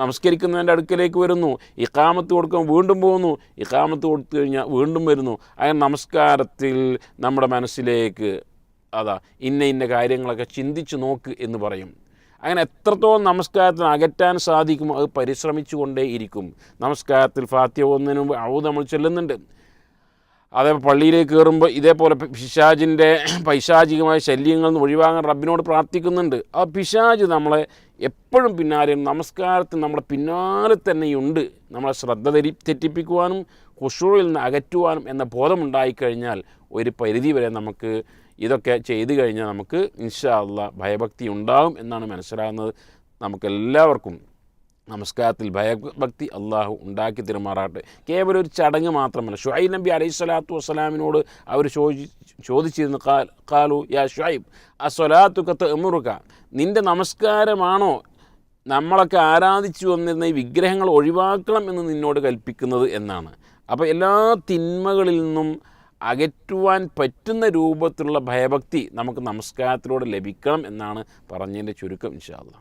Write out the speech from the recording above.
നമസ്കരിക്കുന്നതിന്റെ അടുക്കലേക്ക് വരുന്നു. ഇക്കാമത്ത് കൊടുക്കാൻ വീണ്ടും പോകുന്നു. ഇക്കാമത്ത് കൊടുത്തു കഴിഞ്ഞാൽ വീണ്ടും വരുന്നു. അങ്ങനെ നമസ്കാരത്തിൽ നമ്മുടെ മനസ്സിലേക്ക് അതാ ഇന്ന ഇന്ന കാര്യങ്ങളൊക്കെ ചിന്തിച്ച് നോക്ക് എന്ന് പറയും. അങ്ങനെ എത്രത്തോളം നമസ്കാരത്തിന് അകറ്റാൻ സാധിക്കുമോ അത് പരിശ്രമിച്ചുകൊണ്ടേ ഇരിക്കും നമസ്കാരത്തിൽ ഫാത്യ ഒന്നിനു ഔ നമ്മൾ ചെല്ലുന്നുണ്ട്. അതേ പള്ളിയിലേക്ക് കയറുമ്പോൾ ഇതേപോലെ പിശാജിന്റെ പൈശാചികമായ ശല്യങ്ങളിൽ നിന്ന് ഒഴിവാകാൻ റബ്ബിനോട് പ്രാർത്ഥിക്കുന്നുണ്ട്. ആ പിശാജ് നമ്മളെ എപ്പോഴും പിന്നാലെ നമസ്കാരത്തിൽ നമ്മുടെ പിന്നാലെ തന്നെയുണ്ട്. നമ്മളെ ശ്രദ്ധ തെരി തെറ്റിപ്പിക്കുവാനും കുഷൂറിൽ നിന്ന് അകറ്റുവാനും എന്ന ബോധമുണ്ടായിക്കഴിഞ്ഞാൽ ഒരു പരിധി വരെ നമുക്ക് ഇതൊക്കെ ചെയ്തു കഴിഞ്ഞാൽ നമുക്ക് ഇൻഷാ അല്ല ഭയഭക്തി ഉണ്ടാകും എന്നാണ് മനസ്സിലാകുന്നത്. നമുക്കെല്ലാവർക്കും നമസ്കാരത്തിൽ ഭയഭക്തി അള്ളാഹു ഉണ്ടാക്കി തിരുമാറാട്ടെ കേവലം ഒരു ചടങ്ങ് മാത്രമല്ല. ഷുഹൈ നബി അലൈഹി സ്വലാത്തു വസ്സലാമിനോട് അവർ ചോദി ചോദിച്ചിരുന്നു കാലു യാ ഷുഹൈബ് ആ സ്വലാത്തു കത്ത് എമുറുക നിന്റെ നമസ്കാരമാണോ നമ്മളൊക്കെ ആരാധിച്ചു വന്നിരുന്ന ഈ വിഗ്രഹങ്ങൾ ഒഴിവാക്കണം എന്ന് നിന്നോട് കൽപ്പിക്കുന്നത് എന്നാണ്. അപ്പോൾ എല്ലാ തിന്മകളിൽ നിന്നും അകറ്റുവാൻ പറ്റുന്ന രൂപത്തിലുള്ള ഭയഭക്തി നമുക്ക് നമസ്കാരത്തിലൂടെ ലഭിക്കണം എന്നാണ് പറഞ്ഞതിന്റെ ചുരുക്കം ഇൻഷാല്ല